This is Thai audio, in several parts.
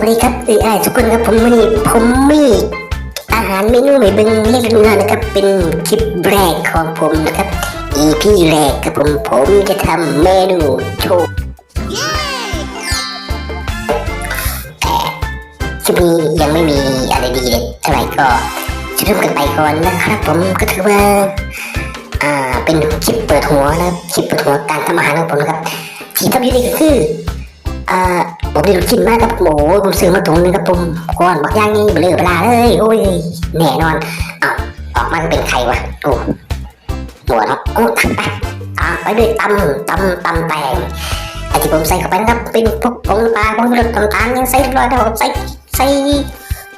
วัสดีครับเอ้ทุกคนครับผมวันนี้ผมมีอาหารเมนูใหม่เบิ้งเรีลูน้านะครับ เป็นคลิปแรกของผมนะครับ EP แรกครับผมผมจะทำเมนูโชว์คลิปนี้ยังไม่มีอะไรดีเด็เท่าไหร่ก็จะเริ่มกันไปก่อนนะครับผมก็ถือว่าอ่าเป็นคลิปเปิดหัวนะคลิปเปิดหัวการทำอาหารของผมนะครับที่ทำอยู่นี่กคืออ่า ผมมีลูกชิ้นมากครับหมูผมซื้อมาถุงนึงครับผมก้อนบอกย่างนี่เบลอเวลาเลยโอ้ยแน่นอนเอาออกมันเป็นใครวะโอ้หมวดครับโอ้ไปตามไปด้วยตำตำตำแตงไอที่ผมใส่เข้าไปนะครับเป็นพวกผงปลาผงรสต่างๆยังใส่เรียบอยแล้วใส่ใส่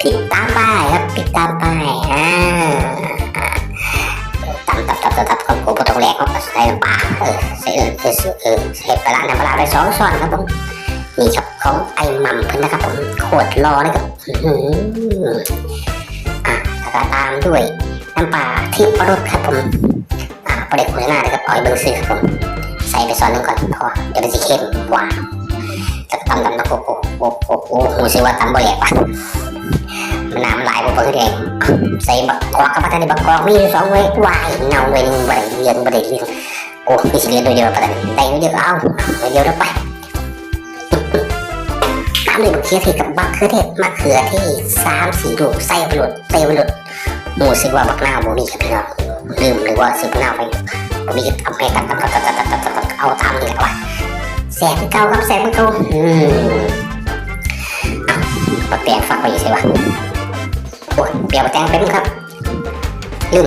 ผิดตามไปครับผิดตามไปอ่าตำตับตับตับตับของกูตรงแลกเขาใส่ปลาเออใส่เออเออใส่ปลาหน้ำปลาไปสองช้อนครับผม นี่ครับของไอหมัมเพื่อนนะครับผมขวดรอนะครับอ่าแล้วก็ตามด้วยน้ำปลาที่ปรสครับผมอะประเด็กหัวหน้านะครับอ่อยเบิ้งซื้อครับผมใส่ไปซอนนึงก่อนพอเดี๋ยวเป็นสีเข้มกว่าจะตำตำนะโอ้โหโอ้โหโอ้โหหูซิว่าตำบ่แหลกว่ะมันน้ำลายบ่เพิ่งเองใส่บักกอกกับพัฒนีบักกอกมีสองเว้ยวายเงาเว้ยหนึ่งบริเวณบริเวณโอ้มีสิเรียนโดยเดียวประเด็นแต่งเดียวเอาเดียวแล้วไป หนึ่งบักเขือเทศกับบักเขือเทศมะเขือที่สามสี่ดูไส้บรุษไส้บรุษหมูสึกว่าบักหน้าวหมูมีครับเพื่อนลืมหรือว่าสึกน้าไปหมูมีเอาไปตัดตัดตัดตัดตัดตัดตเอาทำนี่แหละว่ะแสบเก่าครับแสบเก่าอืมบักแตงฟักไปใช่ป่ะโอ้เปลี่ยนบัแตงเป็นครับลืม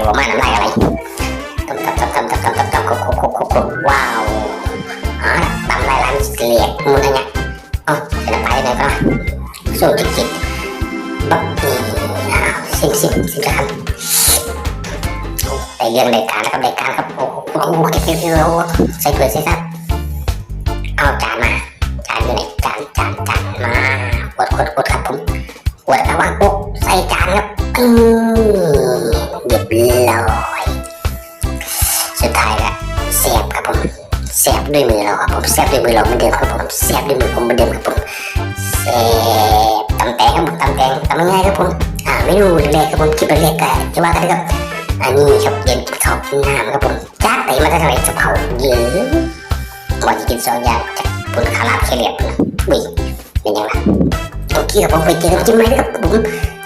งบอกมาน้ำลายอะไรต้ตบตับตับตบตบตบโคโคโคโคว้าวอะอตำลายร้านเกลียดมุนอะไรเงี้ยอ๋อเสร็จแล้วไปไหนก็สู้จิกิกบักกี้สิบสิบสิบจะทำไปเรื่องเด็กการแล้วก็เด็กการครับโอ้โหโอ้โหเก็บเยใส่เกลือใส่ซับเอาจานมาจานอยู่ไหนจานจานจานมาอดอดอดครับผมอดครัวว่าโอ้ใส่จานครับอือ เสียบด้วยมือเราครับผมเสียบด้วยมือเราเหมือนเดิมครับผมเสียบด้วยมือผมเหมือนเดิมครับผมเสียบตำแตงครับผมตำแตงตำง่ายครับผมอ่าเมนูแรกๆครับผมคลิปแรกๆก็จะว่ากันนะครับอันนี้ครับเย็นกินข้ากินน้ำครับผมจ้าไตมาได้เท่าไหร่จะเผาเยอะว่าจะกินสองอย่างจากปุ่นคาราบเคเลียบนะอุ้ยเป็นยังไงโอเคครับผมไปเจอกันคลิปใหมครับผม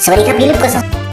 สวัสดีครับย่าลืมกด subscribe